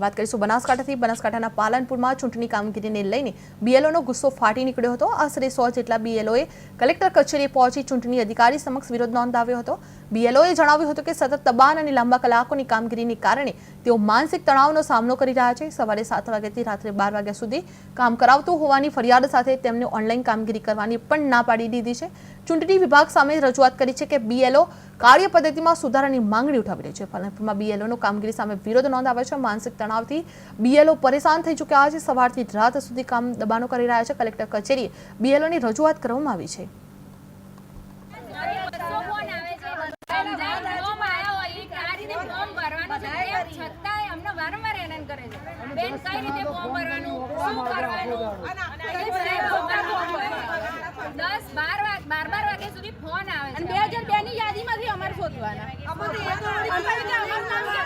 વાત કરીશું બનાસકાંઠાથી. બનાસકાંઠાના પાલનપુરમાં ચૂંટણી કામગીરીને લઈને બીએલઓનો ગુસ્સો ફાટી નીકળ્યો હતો. આશરે સો જેટલા બીએલઓએ કલેક્ટર કચેરીએ પહોંચી ચૂંટણી અધિકારી સમક્ષ વિરોધ નોંધાવ્યો હતો. બીએલઓએ જણાવ્યું હતું કે સતત દબાણ અને લાંબા કલાકોની કામગીરીને કારણે તેઓ માનસિક તણાવનો સામનો કરી રહ્યા છે. સવારે સાત વાગ્યાથી રાત્રે બાર વાગ્યા સુધી કામ કરાવતું હોવાની ફરિયાદ સાથે તેમને ઓનલાઈન કામગીરી કરવાની પણ ના પાડી દીધી છે. ચૂંટણી વિભાગ સામે રજૂઆત કરી છે કે બીએલઓ કાર્ય પદ્ધતિમાં સુધારાની માંગણી ઉઠાવી રહી છે. પાલનપુરમાં બીએલઓનો કામગીરી સામે વિરોધ નોંધાવ્યો છે. માનસિક તણાવથી બીએલઓ પરેશાન થઈ ચૂક્યા છે. સવારથી રાત સુધી કામ દબાણો કરી રહ્યા છે. કલેક્ટર કચેરીએ બીએલઓની રજૂઆત કરવામાં આવી છે. છતાંય અમને વારંવાર હેરાન કરે છે બેન કઈ રીતે ફોર્મ ભરવાનું શું કરવાનું એટલે સાહેબ છોકરા ફોર્મ ભરવાનું. દસ બાર વાગ બાર બાર વાગ્યા સુધી ફોન આવે છે બે હજાર બે ની યાદીમાંથી અમારે શોધવાના. sorry, બસો